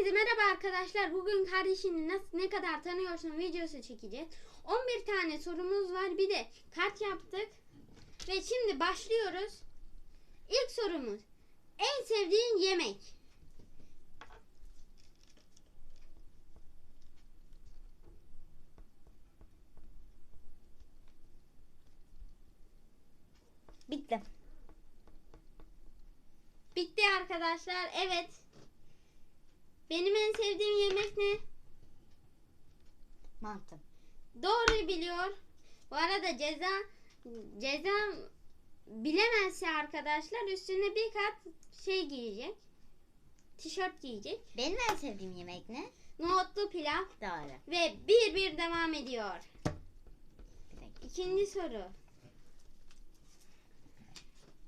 Hepinize merhaba arkadaşlar. Bugün kardeşini nasıl ne kadar tanıyorsun videosu çekeceğiz. 11 tane sorumuz var. Bir de kart yaptık. Ve şimdi başlıyoruz. İlk sorumuz. En sevdiğin yemek. Bitti. Bitti arkadaşlar. Evet. Benim en sevdiğim yemek ne? Mantı. Doğru biliyor. Bu arada ceza ceza bilemezse arkadaşlar üstüne bir kat şey giyecek. Tişört giyecek. Benim en sevdiğim yemek ne? Nohutlu pilav Doğru. ve bir bir devam ediyor. Bir. İkinci soru.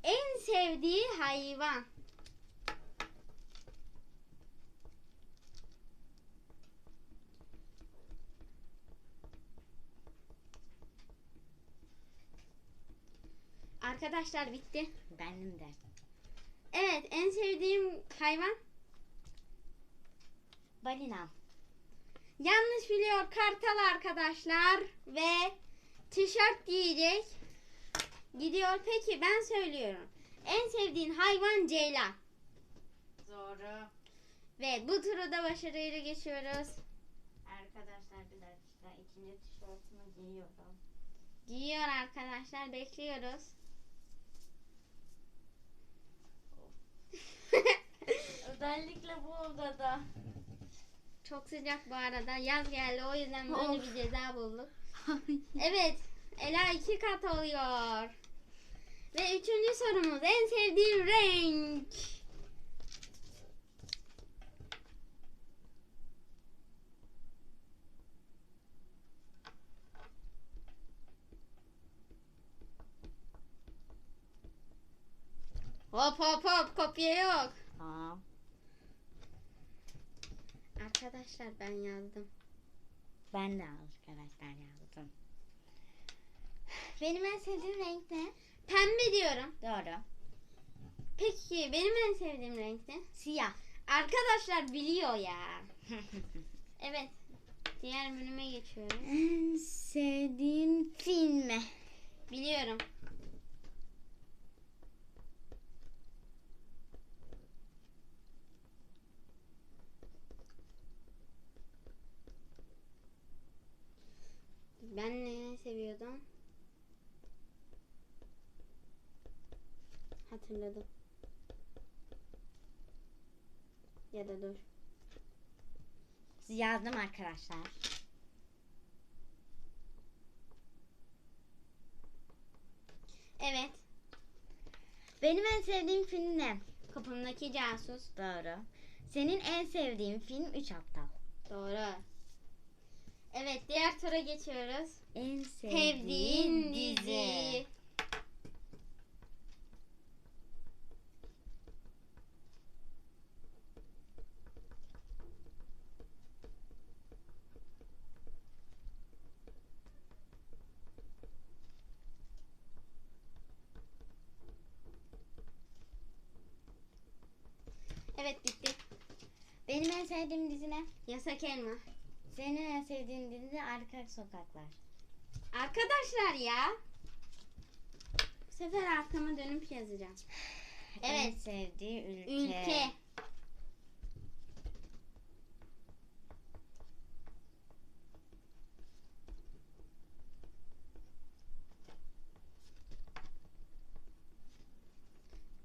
En sevdiği hayvan. Arkadaşlar bitti. Benim de. Evet, en sevdiğim hayvan. Balina. Yanlış biliyor kartal arkadaşlar ve tişört giyecek. Gidiyor. Peki ben söylüyorum. En sevdiğin hayvan ceylan. Doğru. Ve bu turu da başarıyla geçiyoruz. Arkadaşlar bir dakika. ikinci tişörtümü giyiyorum. Giyiyor arkadaşlar. Bekliyoruz. Özellikle bu odada. Çok sıcak bu arada. Yaz geldi o yüzden böyle bir ceza bulduk. Evet. Ela iki kat oluyor. Ve üçüncü sorumuz. En sevdiğin renk. Hop hop hop kopya yok. Tamam. Arkadaşlar ben yazdım. Ben de arkadaşlar yazdım. Benim en sevdiğim renk ne? Pembe diyorum. Doğru. Peki benim en sevdiğim renk ne? Siyah. Arkadaşlar biliyor ya. Evet. Diğer bölüme geçiyorum. en sevdiğin film mi? Biliyorum. Ben ne seviyordum? Hatırladım. Ya da dur. Yazdım arkadaşlar. Evet. Benim en sevdiğim film ne? Kapımdaki casus. Doğru. Senin en sevdiğin film Üç Aptal. Doğru. Evet diğer tura geçiyoruz. En sevdiğin, dizi. dizi. Evet bitti. Benim en sevdiğim dizi ne? Yasak elma. Senin en sevdiğin dizi Arka Sokaklar. Arkadaşlar ya. Bu sefer arkama dönüp yazacağım. En Evet. sevdiği ülke. Ülke.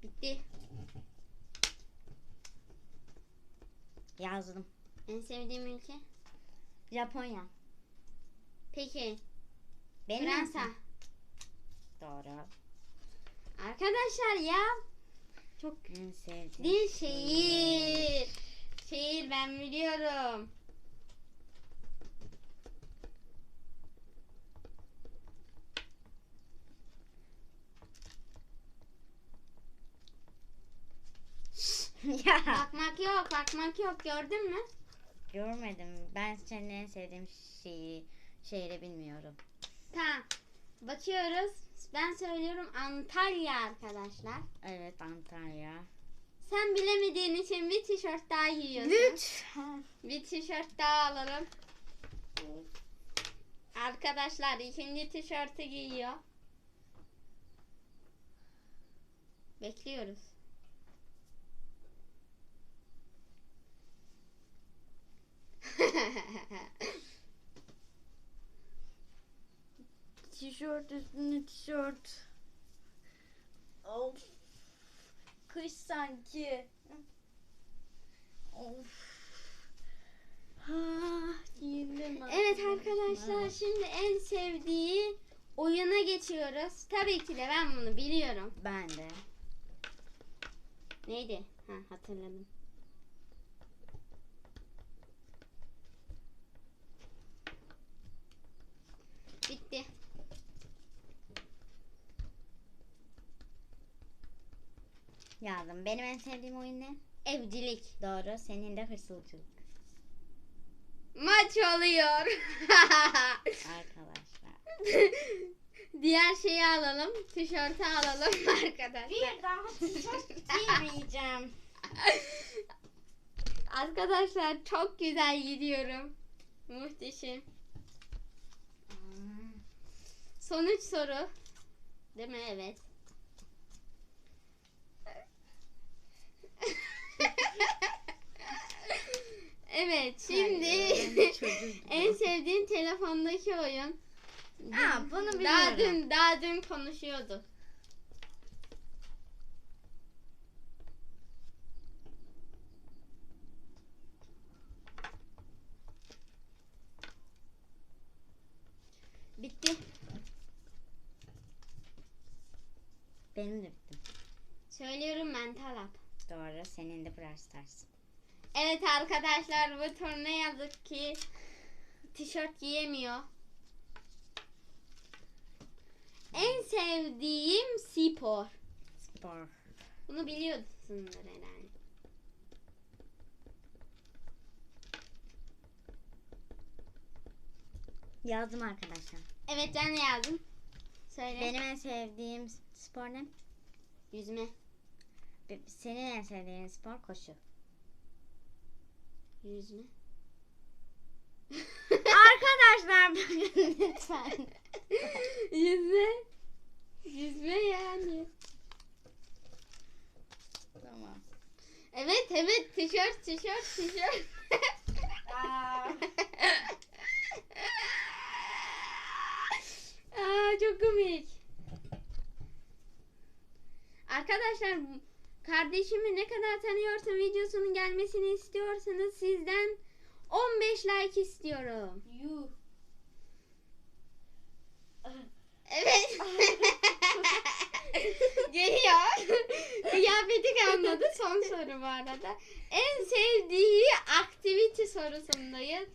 Bitti. Yazdım. En sevdiğim ülke. Japonya. Peki. Benim en Fransa. Doğru. Arkadaşlar ya. Çok En sevdiğim. Dil şehir. Şehir ben biliyorum. ya. Bakmak yok, bakmak yok. Gördün mü? Görmedim. Ben senin en sevdiğim şeyi şehri bilmiyorum. Tamam. Bakıyoruz. Ben söylüyorum Antalya arkadaşlar. Evet Antalya. Sen bilemediğin için bir tişört daha giyiyorsun. Lütfen. Bir tişört daha alalım. Arkadaşlar ikinci tişörtü giyiyor. Bekliyoruz. Tişört üstüne tişört. Of. Kış sanki. Of. Ha, giyindim evet arkadaşlar şimdi en sevdiği oyuna geçiyoruz. Tabii ki de ben bunu biliyorum. Ben de. Neydi? Ha hatırladım. Bitti. Yazdım. Benim en sevdiğim oyun ne? Evcilik. Doğru. Senin de hırsızlık. Maç oluyor. Arkadaşlar. Diğer şeyi alalım. Tişörtü alalım arkadaşlar. daha tişört giymeyeceğim. Arkadaşlar çok güzel gidiyorum. Muhteşem. Son üç soru. Değil mi? Evet. evet şimdi en sevdiğin telefondaki oyun. Aa, bunu Daha biliyorum. dün, daha dün konuşuyorduk. Bitti. Benim de bitti. Söylüyorum mental app. Doğru. Senin de Brawl Stars. Evet arkadaşlar bu tur ne yazık ki tişört giyemiyor. En sevdiğim spor. Spor. Bunu biliyorsundur herhalde. Yazdım arkadaşlar. Evet ben de yazdım. Söyle. Benim en sevdiğim spor ne? Yüzme. Senin en sevdiğin spor koşu. Yüzme. Arkadaşlar bakın lütfen. Yüzme. Yüzme yani. Tamam. Evet evet tişört tişört tişört. Aa. Çok komik. Arkadaşlar kardeşimi ne kadar tanıyorsun videosunun gelmesini istiyorsanız sizden 15 like istiyorum. Yuh. Evet. Geliyor. Kıyafeti kalmadı. Son soru bu arada. En sevdiği aktivite sorusundayız.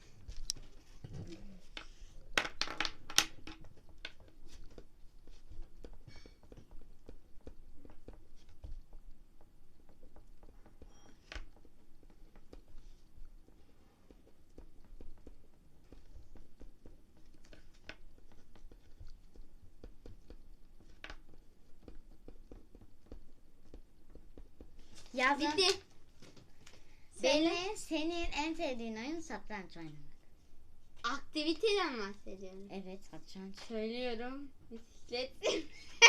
Yazdım. Bitti. Beni senin en sevdiğin oyun satranç oynamak. Aktiviteden bahsediyorum. Evet satranç. Söylüyorum. Bisiklet.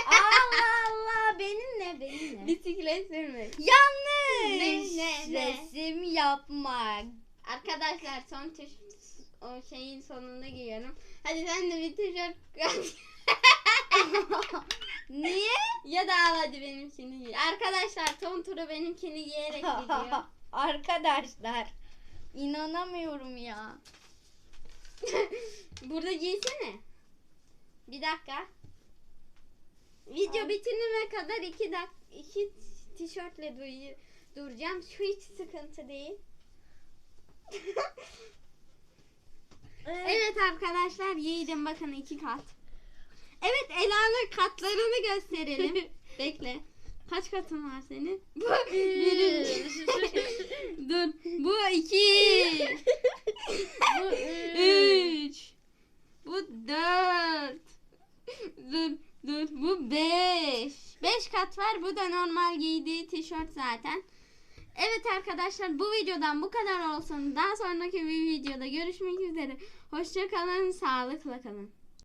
Allah Allah benim ne benim ne? Bisiklet sürmek. Yanlış. Ne, ne, ne? Resim yapmak. Arkadaşlar son tuş o şeyin sonunda giyiyorum. Hadi sen de bir tişört Niye? ya da hadi benimkini. Arkadaşlar son turu benimkini giyerek gidiyor. Arkadaşlar inanamıyorum ya. Burada giysene. Bir dakika. Video Al. bitimine kadar iki dak iki tişörtle duy- duracağım. Şu hiç sıkıntı değil. Evet arkadaşlar giydim bakın iki kat. Evet Ela'nın katlarını gösterelim. Bekle. Kaç katın var senin? Bu birinci. Dur. Bu iki. Bu üç. Bu dört. Dur dur. Bu beş. Beş kat var. Bu da normal giydiği tişört zaten. Evet arkadaşlar bu videodan bu kadar olsun. Daha sonraki bir videoda görüşmek üzere. Hoşça kalın, sağlıkla kalın.